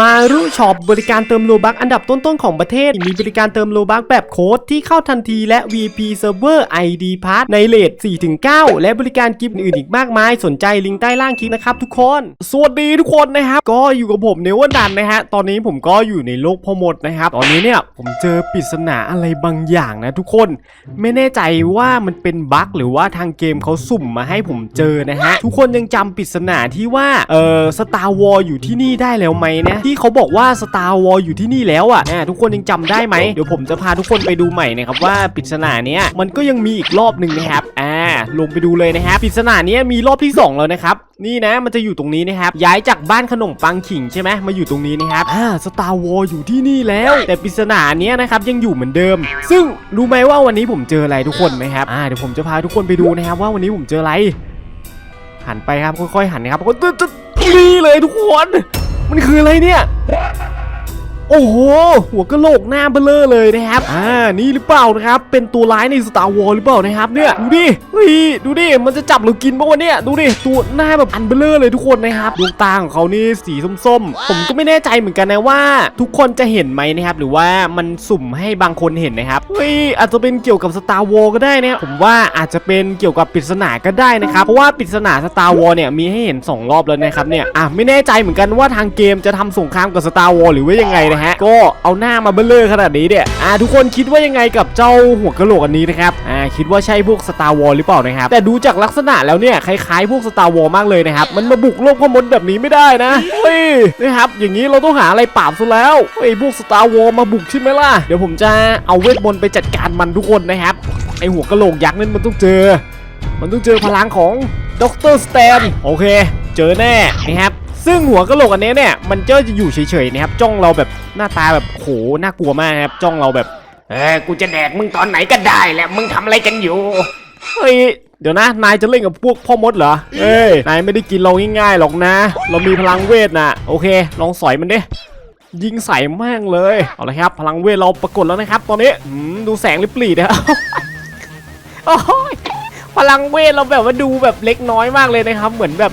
มารุช็อปบริการเติมโลบักอันดับต้นๆของประเทศ มีบริการเติมโลบักแบบโค้ดที่เข้าทันทีและ VP Server ID Pass ในเลท4-9 และบริการกิฟต์อื่นๆอีกมากมาย สนใจลิงก์ใต้ล่างคลิปนะครับทุกคน สวัสดีทุกคนนะครับ ก็อยู่กับผมเนวันดันนะฮะ ตอนนี้ผมก็อยู่ในโลกพอมดนะครับ ตอนนี้เนี่ยผมเจอปริศนาอะไรบางอย่างนะทุกคน ไม่แน่ใจว่ามันเป็นบั๊กหรือว่าทางเกมเขาสุ่มมาให้ผมเจอนะฮะ ทุกคนยังจำปริศนาที่ว่า เออสตาร์วอลอยู่ที่นี่ได้แล้วไหมนะที่เขาบอกว่าสตาร์วอลอยู่ที่นี่แล้วอะอ่าทุกคนยังจำได้ไหมเดี๋ยวผมจะพาทุกคนไปดูใหม่นะครับว่าปริศนาเนี้ยมันก็ยังมีอีกรอบหนึ่งนะครับอ่าลงไปดูเลยนะครับปริศนาเนี้ยมีรอบที่ 2 แล้วนะครับนี่นะมันจะอยู่ตรงนี้นะครับย้ายจากบ้านขนมปังขิงใช่ไหมมาอยู่ตรงนี้นะครับอ่าสตาร์วอลอยู่ที่นี่แล้ว แต่ปริศนาเนี้ยนะครับยังอยู่เหมือนเดิม ซึ่งรู้ไหมว่าวันนี้ผมเจออะไรทุกคนนะครับอ่าเดี๋ยวผมจะพาทุกคนไปดูนะครับว่าวันนี้ผมเจออะไรหันไปครับค่อยๆหันนะครับก็นี่เลยทุกคน มันคืออะไรเนี่ย โอ้โห หัวกะโหลกหน้าเบลอเลยนะครับ อ่า นี่หรือเปล่านะครับ เป็นตัวร้ายใน Star Wars หรือเปล่านะครับเนี่ย ดูดิเฮ้ยดูดิ มันจะจับเรากินปะวะเนี่ย ดูดิ ตัวหน้าแบบอันเบลอเลยทุกคนนะครับ ดวงตาของเขานี่สีส้มๆ ผมก็ไม่แน่ใจเหมือนกันนะว่า ทุกคนจะเห็นไหมนะครับ หรือว่ามันสุ่มให้บางคนเห็นนะครับ เฮ้ย อาจจะเป็นเกี่ยวกับ Star Wars ก็ได้นะผมว่าอาจจะเป็นเกี่ยวกับปริศนาก็ได้นะครับ เพราะว่าปริศนา Star Wars เนี่ยมีให้เห็นสองรอบแล้วนะครับเนี่ย อะไม่แน่ใจเหมือนกันว่าทางเกมจะทำสงครามกับ Star Wars หรือว่ายังไงนะฮะก็เอาหน้ามาเบลอขนาดนี้เนี่ยอะทุกคนคิดว่ายังไงกับเจ้าหัวกะโหลกอันนี้นะครับอ่าคิดว่าใช่พวก Star Wars หรือเปล่านะครับแต่ดูจากลักษณะแล้วเนี่ยคล้ายๆพวก Star Wars มากเลยนะครับมันมาบุกโลกพ่อมดแบบนี้ไม่ได้นะเฮ้ยนะครับอย่างนี้เราต้องหาอะไรปราบซะแล้วเฮ้ยพวก Star Wars มาบุกใช่ไหมล่ะเดี๋ยวผมจะเอาเวทมนต์ไปจัดการมันทุกคนนะครับไอหัวกะโหลกยักษ์นั่นมันต้องเจอ มันต้องเจอพลังของดรสแตนโอเค เจอแน่นะครับ ซึ่งหัวกะโหลกอันนี้เนี่ยมันก็จะอยู่เฉยๆนะครับจ้องเราแบบหน้าตาแบบโหน่ากลัวมากนะครับจ้องเราแบบเออกูจะแดกมึงตอนไหนก็ได้แหละมึงทำอะไรกันอยู่เฮ้ยเดี๋ยวนะ นายจะเล่นกับพวกพ่อมดเหรอ เอ้ย นายไม่ได้กินเราง่ายๆหรอกนะ เรามีพลังเวทนะโอเค ลองสอยมันดิ ยิงใส่แม่งเลย เอาละครับ พลังเวทเราปรากฏแล้วนะครับ ตอนนี้อืมดูแสงลิบหลีนะครับโอ้ยพลังเวทเราแบบว่าดูแบบเล็กน้อยมากเลยนะครับ เหมือนแบบ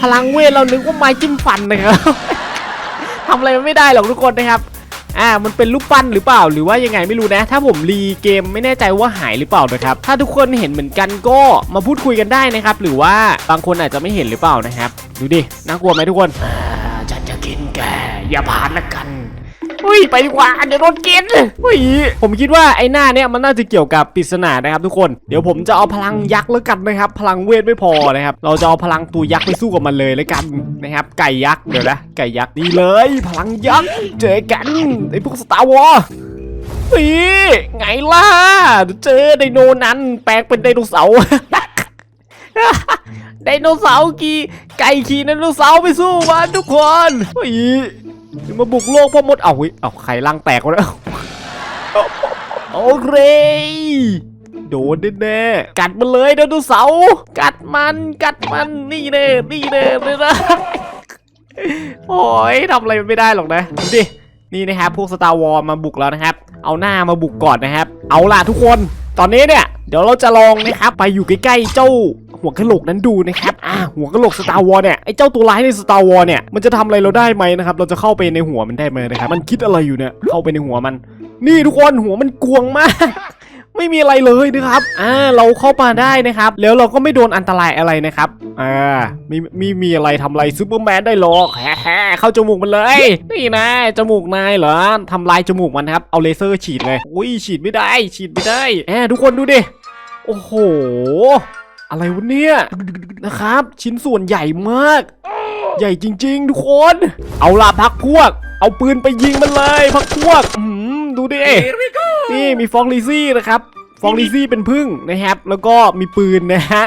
พลังเวทเรานึกว่าไม้จิ้มฟันนะครับทำอะไรไม่ได้หรอกทุกคนนะครับอ่ามันเป็นรูปปั้นหรือเปล่าหรือว่ายังไงไม่รู้นะ ถ้าผมรีเกมไม่แน่ใจว่าหายหรือเปล่านะครับ ถ้าทุกคนเห็นเหมือนกันก็มาพูดคุยกันได้นะครับ หรือว่าบางคนอาจจะไม่เห็นหรือเปล่านะครับ ดูดิน่ากลัวไหมทุกคนอ่าฉันจะกินแกอย่าผ่านละกัน อุ้ยไปดีกว่าเดี๋ยวโดนกินอุ้ยผมคิดว่าไอ้หน้าเนี่ยมันน่าจะเกี่ยวกับปริศนานะครับทุกคนเดี๋ยวผมจะเอาพลังยักษ์แล้วกันนะครับ พลังเวทไม่พอนะครับเราจะเอาพลังตัวยักษ์ไปสู้กับมันเลยแล้วกันนะครับ ไก่ยักษ์เดี๋ยวนะไก่ยักษ์นี่เลย พลังยักษ์เจอกันไอ้พวกสตาร์วอร์นี่ไงล่ะเจอไดโนนั้นแปลงเป็นไดโนเสาร์ไดโนเสาร์ขี่ไก่ขี่ไดโนเสาร์ไปสู้มันทุกคนเฮ้ย มาบุกโลกพ่อมด เอาเฮ้ยเอาไข่ลังแตกแล้ว โอเค โดนแน่ๆกัดมันเลยไดโนเสาร์กัดมันกัดมันนี่เน่นี่เน่เลยนะโอ้ยทำอะไรมันไม่ได้หรอกนะดูดินี่นะครับพวกสตาร์วอลมาบุกแล้วนะครับ เอาหน้ามาบุกก่อนนะครับ เอาล่ะทุกคน ตอนนี้เนี่ย เดี๋ยวเราจะลองนะครับ ไปอยู่ใกล้ๆเจ้า หัวกะโหลกนั้นดูนะครับอ่าหัวกะโหลกสตาร์วอลเนี่ยไอ้เจ้าตัวร้ายในสตาร์วอลเนี่ยมันจะทำอะไรเราได้ไหมนะครับเราจะเข้าไปในหัวมันได้ไหมนะครับมันคิดอะไรอยู่เนี่ยเข้าไปในหัวมัน นี่ทุกคนหัวมันกวงมากไม่มีอะไรเลยนะครับ อ่า เราเข้ามาได้นะครับ แล้วเราก็ไม่โดนอันตรายอะไรนะครับ อ่ามีมีมีอะไรทำอะไรซูเปอร์แมนได้หรอกแฮ่เข้าจมูกมันเลย นี่นะ จมูกนายเหรอทำลายจมูกมันครับ เอาเลเซอร์ฉีดเลย อุ้ย ฉีดไม่ได้ ฉีดไม่ได้แหมทุกคนดูดิ โอ้โห อะไรวะเนี่ยนะครับ ชิ้นส่วนใหญ่มาก ใหญ่จริง ๆ ทุกคน เอาล่ะพักพวก เอาปืนไปยิงมันเลยพักพวกอืมดูดินี่มีฟองลิซี่นะครับ ฟองลิซี่เป็นพึ่งนะครับ แล้วก็มีปืนนะฮะ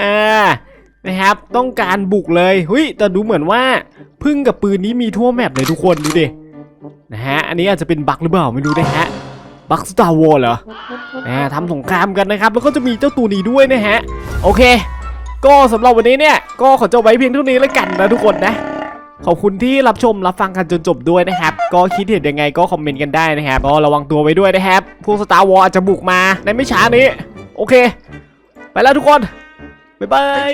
อ่านะครับ ต้องการบุกเลยเฮ้ยแต่ดูเหมือนว่าพึ่งกับปืนนี้มีทั่วแมปเลยทุกคนดูดินะฮะอันนี้อาจจะเป็นบั๊กหรือเปล่าไม่รู้นะฮะ บักสตาร์วอลเหรออ่าทำสงครามกันนะครับ แล้วก็จะมีเจ้าตัวนี้ด้วยนะฮะ โอเค ก็สำหรับวันนี้เนี่ย ก็ขอจบไว้เพียงเท่านี้แล้วกันนะทุกคนนะ ขอบคุณที่รับชมรับฟังกันจนจบด้วยนะครับ ก็คิดเห็นยังไงก็คอมเมนต์กันได้นะครับ ก็ระวังตัวไว้ด้วยนะครับ พวกสตาร์วอลอาจจะบุกมาในไม่ช้านี้ โอเค ไปแล้วทุกคน บ๊ายบาย